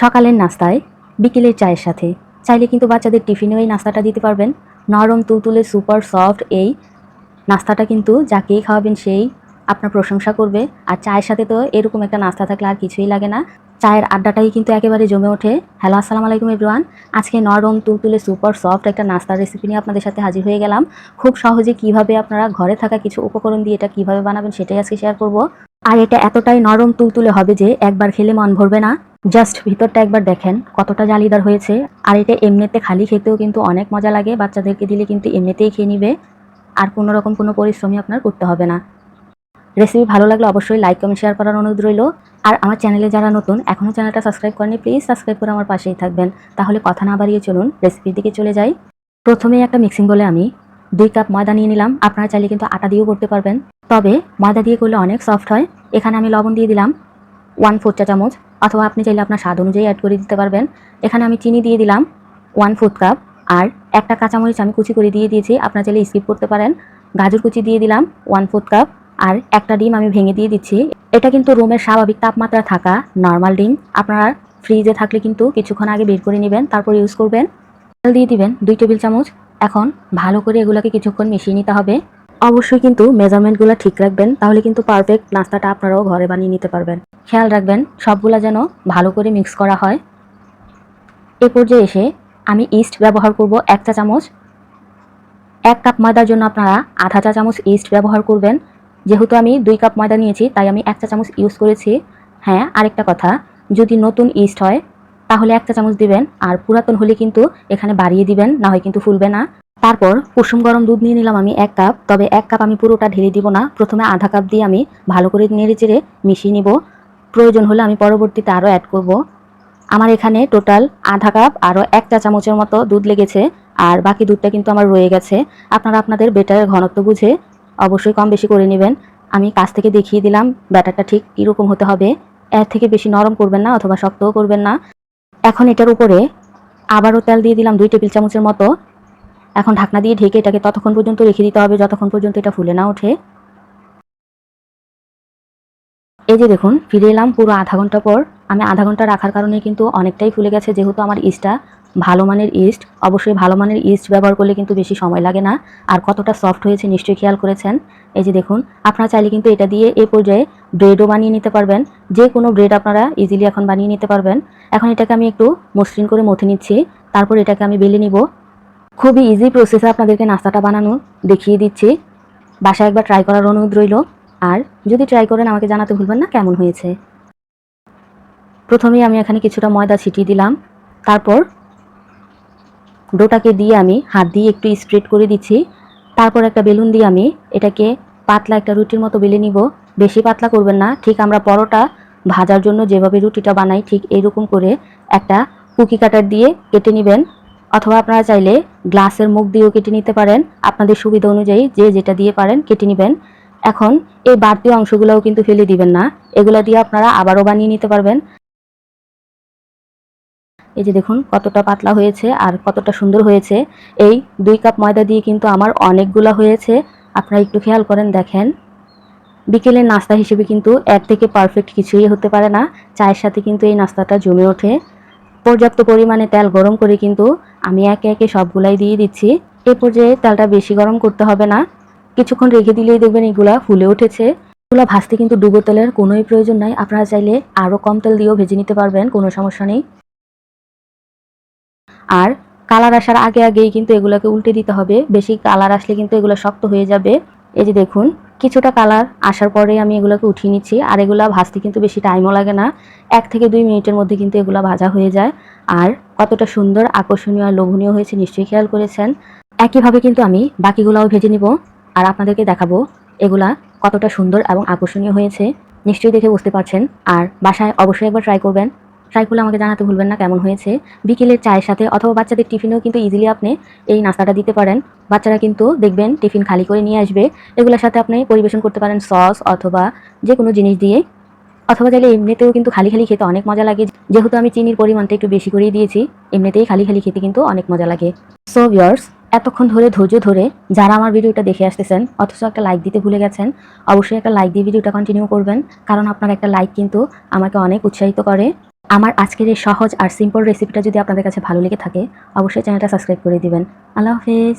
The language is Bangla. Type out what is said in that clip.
সকালের নাস্তায়, বিকেলের চায়ের সাথে। চাইলে কিন্তু বাচ্চাদের টিফিনেও এই নাস্তাটা দিতে পারবেন। নরম তুলতুলে সুপার সফট এই নাস্তাটা কিন্তু যাকেই খাওয়াবেন সেই আপনার প্রশংসা করবে। আর চায়ের সাথে তো এরকম একটা নাস্তা থাকলে আর কিছুই লাগে না। চায়ের আড্ডাটাই কিন্তু একেবারে জমে ওঠে। হ্যালো, আসসালামু আলাইকুম এভরিওয়ান আজকে নরম তুলতুলে সুপার সফট একটা নাস্তার রেসিপি নিয়ে আপনাদের সাথে হাজির হয়ে গেলাম। খুব সহজে কীভাবে আপনারা ঘরে থাকা কিছু উপকরণ দিয়ে এটা কীভাবে বানাবেন সেটাই আজকে শেয়ার করব। আর এটা এতটাই নরম তুলতুলে হবে যে একবার খেলে মন ভরবে না। জাস্ট ভিতরটা একবার দেখেন কতটা জালিদার হয়েছে। আর এটা এমনিতে খালি খেতেও কিন্তু অনেক মজা লাগে, বাচ্চাদেরকে দিলে কিন্তু এমনিতেই খেয়ে নিবে। আর কোনো রকম কোনো পরিশ্রমই আপনার করতে হবে না। রেসিপি ভালো লাগলে অবশ্যই লাইক কমেন্ট শেয়ার করার অনুরোধ রইল। আর আমার চ্যানেলে যারা নতুন এখনও চ্যানেলটা সাবস্ক্রাইব করেনি প্লিজ সাবস্ক্রাইব করে আমার পাশেই থাকবেন। তাহলে কথা না বাড়িয়ে চলুন রেসিপির দিকে চলে যাই। প্রথমেই একটা মিক্সিং বলে আমি দুই কাপ ময়দা নিয়ে নিলাম। আপনারা চাইলে কিন্তু আটা দিয়েও করতে পারবেন। তবে ময়দা দিয়ে করলে অনেক সফট হয়। এখানে আমি লবণ দিয়ে দিলাম। ওয়ান ফোর চা চামচ, অথবা আপনি চাইলে আপনার স্বাদ অনুযায়ী অ্যাড করে দিতে পারবেন। এখানে আমি চিনি দিয়ে দিলাম ওয়ান ফোর্থ কাপ আর একটা কাঁচামরিচ আমি কুচি করে দিয়ে দিয়েছি, আপনার চাইলে স্কিপ করতে পারেন। গাজর কুচি দিয়ে দিলাম ওয়ান ফোর্থ কাপ আর একটা ডিম আমি ভেঙে দিয়ে দিচ্ছি। এটা কিন্তু রুমের স্বাভাবিক তাপমাত্রা থাকা নর্মাল ডিম, আপনারা ফ্রিজে থাকলে কিন্তু কিছুক্ষণ আগে বের করে নেবেন, তারপর ইউজ করবেন। দিয়ে দিবেন দুই টেবিল চামচ। এখন ভালো করে এগুলোকে কিছুক্ষণ মিশিয়ে নিতে হবে। অবশ্যই কিন্তু মেজারমেন্টগুলো ঠিক রাখবেন, তাহলে কিন্তু পারফেক্ট নাস্তাটা আপনারাও ঘরে বানিয়ে নিতে পারবেন। খেয়াল রাখবেন, সবগুলা যেন ভালো করে মিক্স করা হয়। এ পর্যায়ে এসে আমি ইস্ট ব্যবহার করব এক চা চামচ। এক কাপ ময়দার জন্য আপনারা আধা চা চামচ ইস্ট ব্যবহার করবেন। যেহেতু আমি দুই কাপ ময়দা নিয়েছি, তাই আমি এক চা চামচ ইউজ করেছি। হ্যাঁ আরেকটা কথা, যদি নতুন ইস্ট হয়, তাহলে এক চা চামচ দিবেন, আর পুরাতন হলে কিন্তু এখানে বাড়িয়ে দিবেন, না হয় কিন্তু ফুলবে না। তারপর কুসুম গরম দুধ নিয়ে নিলাম আমি এক কাপ। তবে এক কাপ আমি পুরোটা ঢেলে দিব না। প্রথমে আধা কাপ দিয়ে আমি ভালো করে নেড়ে চেড়ে মিশিয়ে নিব। প্রয়োজন হলে আমি পরবর্তীতে আরও অ্যাড করব। আমার এখানে টোটাল আধা কাপ আরও এক চা চামচের মতো দুধ লেগেছে। আর বাকি দুধটা কিন্তু আমার রয়ে গেছে। আপনারা আপনাদের বেটারের ঘনত্ব বুঝে অবশ্যই কম বেশি করে নেবেন। আমি কাছ থেকে দেখিয়ে দিলাম, ব্যাটারটা ঠিক কীরকম হতে হবে। এর থেকে বেশি নরম করবেন না অথবা শক্তও করবেন না। এখন এটার উপরে আবারও তেল দিয়ে দিলাম দুই টেবিল চামচের মতো। এখন ঢাকনা দিয়ে ঢেকে এটাকে ততক্ষণ পর্যন্ত রেখে দিতে হবে, যতক্ষণ পর্যন্ত এটা ফুলে না ওঠে। এই যে দেখুন, ফিরে এলাম পুরো আধা ঘণ্টা পর। আমি আধা ঘণ্টা রাখার কারণে কিন্তু অনেকটাই ফুলে গেছে, যেহেতু আমার ইস্টটা ভালো মানের ইস্ট। অবশ্যই ভালো মানের ইস্ট ব্যবহার করলে কিন্তু বেশি সময় লাগে না, আর কতটা সফট হয়েছে নিশ্চয়ই খেয়াল করেছেন। এই যে দেখুন, আপনারা চাইলে কিন্তু এটা দিয়ে এই পর্যায়ে ব্রেডও বানিয়ে নিতে পারবেন। যে কোনো ব্রেড আপনারা ইজিলি এখন বানিয়ে নিতে পারবেন। এখন এটাকে আমি একটু মসৃণ করে মথে নিচ্ছি, তারপর এটাকে আমি বেলে নিব। খুবই ইজি প্রসেসে আপনাদেরকে নাস্তাটা বানানো, দেখিয়ে দিচ্ছি। বাসায় একবার ট্রাই করার অনুরোধ রইল। আর যদি ট্রাই করেন, আমাকে জানাতে ভুলবেন না, কেমন হয়েছে? প্রথমেই আমি এখানে কিছুটা ময়দা ছিটিয়ে দিলাম। তারপর ডোটাকে দিয়ে আমি হাত দিয়ে একটু স্প্রেড করে দিচ্ছি। তারপর একটা বেলুন দিয়ে আমি এটাকে পাতলা একটা রুটির মতো বেলে নিব। বেশি পাতলা করবেন না, ঠিক আমরা পরোটা ভাজার জন্য যেভাবে রুটিটা বানাই, ঠিক এরকম করে একটা কুকি কাটার দিয়ে কেটে নেবেন। অথবা আপনারা চাইলে গ্লাসের মুখ দিয়েও কেটে নিতে পারেন। আপনাদের সুবিধা অনুযায়ী যে যেটা দিয়ে পারেন কেটে নেবেন। এখন এই বাড়তি অংশগুলোও কিন্তু ফেলে দিবেন না। এগুলো দিয়ে আপনারা আবারও বানিয়ে নিতে পারবেন। এই যে দেখুন কতটা পাতলা হয়েছে আর কতটা সুন্দর হয়েছে। এই দুই কাপ ময়দা দিয়ে কিন্তু আমার অনেকগুলো হয়েছে। আপনারা একটু খেয়াল করেন, দেখেন। বিকেলের নাস্তা হিসেবে কিন্তু এর থেকে পারফেক্ট কিছুই হতে পারে না। চায়ের সাথে কিন্তু এই নাস্তাটা জমে ওঠে। পর্যাপ্ত পরিমাণে তেল গরম করে কিন্তু আমি একে একে সবগুলাই দিয়ে দিচ্ছি। এ পর্যায়ে তেলটা বেশি গরম করতে হবে না। কিছুক্ষণ রেখে দিলেই দেখবেন এগুলা ফুলে উঠেছে। এগুলো ভাজতে কিন্তু ডুবো তেলের কোনোই প্রয়োজন নাই। আপনারা চাইলে আরও কম তেল দিয়েও ভেজে নিতে পারবেন, কোনো সমস্যা নেই। আর কালার আসার আগে আগেই কিন্তু এগুলোকে উল্টে দিতে হবে। বেশি কালার আসলে কিন্তু এগুলো শক্ত হয়ে যাবে। এই যে দেখুন কিছুটা কালার আসার পরে আমি এগুলোকে উঠিয়ে নিচ্ছি। আর এগুলা ভাজতে কিন্তু বেশি টাইমও লাগে না। এক থেকে দুই মিনিটের মধ্যে কিন্তু এগুলো ভাজা হয়ে যায়। আর কতটা সুন্দর, আকর্ষণীয় আর লোভনীয় হয়েছে নিশ্চয়ই খেয়াল করেছেন। একইভাবে কিন্তু আমি বাকিগুলাও ভেজে নিব। আর আপনাদেরকে দেখাবো এগুলা কতটা সুন্দর এবং আকর্ষণীয় হয়েছে। নিশ্চয়ই দেখে বুঝতে পারছেন। আর বাসায় অবশ্যই একবার ট্রাই করবেন। ট্রাই করলে আমাকে জানাতে ভুলবেন না কেমন হয়েছে। বিকেলের চায়ের সাথে অথবা বাচ্চাদের টিফিনেও কিন্তু ইজিলি আপনি এই নাস্তাটা দিতে পারেন। বাচ্চারা কিন্তু দেখবেন টিফিন খালি করে নিয়ে আসবে। এগুলোর সাথে আপনি পরিবেশন করতে পারেন সস অথবা যে কোনো জিনিস দিয়ে। অথবা চাইলে এমনিতেও কিন্তু খালি খালি খেতে অনেক মজা লাগে। যেহেতু আমি চিনির পরিমাণটা একটু বেশি করেই দিয়েছি, এমনিতেই খালি খালি খেতে কিন্তু অনেক মজা লাগে। সো ভিওর্স এতক্ষণ ধরে ধৈর্য ধরে যারা আমার ভিডিওটা দেখে আসতেছেন, অথচ একটা লাইক দিতে ভুলে গেছেন, অবশ্যই একটা লাইক দিয়ে ভিডিওটা কন্টিনিউ করবেন। কারণ আপনার একটা লাইক কিন্তু আমাকে অনেক উৎসাহিত করে। আমার আজকের এই সহজ আর সিম্পল রেসিপিটা যদি আপনাদের কাছে ভালো লেগে থাকে, অবশ্যই চ্যানেলটা সাবস্ক্রাইব করে দিবেন। আল্লাহ হাফেজ।